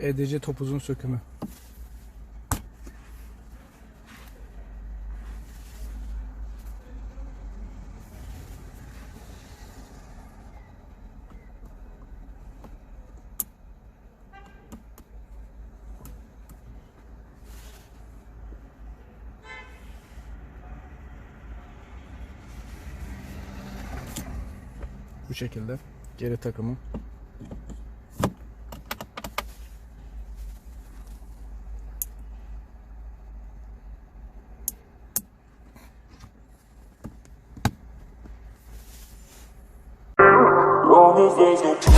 EDC topuzun sökümü. Bu şekilde geri takımı. love, no truth.